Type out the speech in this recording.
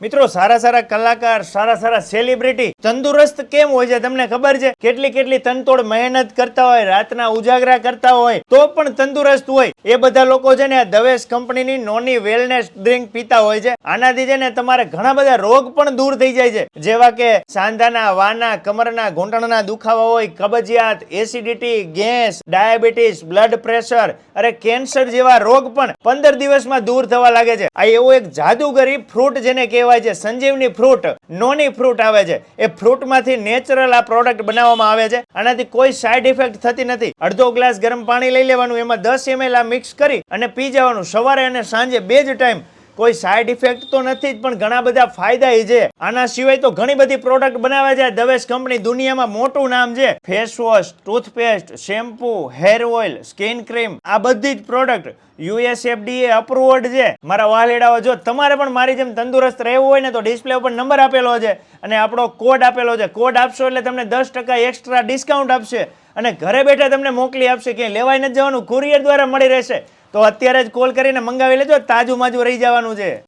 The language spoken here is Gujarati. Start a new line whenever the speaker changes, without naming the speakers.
મિત્રો, સારા સારા કલાકાર, સારા સારા સેલિબ્રિટી તંદુરસ્ત કેમ હોય છે તમને ખબર છે? કેટલી કેટલી તનતોડ મહેનત કરતા હોય, રાતના ઉજાગરા કરતા હોય, તો પણ તંદુરસ્ત હોય. એ બધા લોકો છે ને દવેશ કંપનીની નોની વેલનેસ ડ્રિંક પીતા હોય છે. આનાથી છે ને તમારે ઘણા બધા રોગ પણ દૂર થઈ જાય છે. જેવા કે સાંધાના વાના, કમરના ઘૂંટણના દુખાવા હોય, કબજિયાત acidity gas diabetes blood pressure અરે કેન્સર જેવા રોગ પણ પંદર દિવસમાં દૂર થવા લાગે છે. આ એવો એક જાદુગરી ફ્રૂટ જેને કહેવાય છે, સંજીવની ફ્રૂટ, નોની ફ્રૂટ આવે છે. એ ફ્રૂટમાંથી નેચરલ આ પ્રોડક્ટ બનાવવામાં આવે છે. આનાથી કોઈ સાઈડ ઇફેક્ટ થતી નથી. અડધો ગ્લાસ ગરમ પાણી લઈ લેવાનું, એમાં દસ એમએલ આ મિક્સ કરી અને પી જવાનું. સવારે અને સાંજે બે જ ટાઈમ કોઈ સાઈડ ઇફેક્ટ તો નથી જ, પણ ઘણા બધા ફાયદા એ છે. આના સિવાય તો ઘણી બધી પ્રોડક્ટ બનાવે છે. દવેશ કંપની દુનિયામાં મોટું નામ છે. Face wash toothpaste shampoo hair oil skin cream આ બધી જ પ્રોડક્ટ યુએસએફડીએ અપ્રુવડ છે. મારા વાલેડાઓ, જો તમારે પણ મારી જેમ તંદુરસ્ત રહેવું હોય ને તો ડિસ્પ્લે ઉપર નંબર આપેલો છે અને આપણો કોડ આપેલો છે. કોડ આપશો એટલે તમને દસ ટકા એક્સ્ટ્રા ડિસ્કાઉન્ટ આપશે અને ઘરે બેઠા તમને મોકલી આપશે. ક્યાંય લેવાય નથી જવાનું. કુરિયર દ્વારા મળી રહેશે. તો અત્યારે જ કોલ કરીને મંગાવી લેજો તાજું માજું રહી જવાનું છે.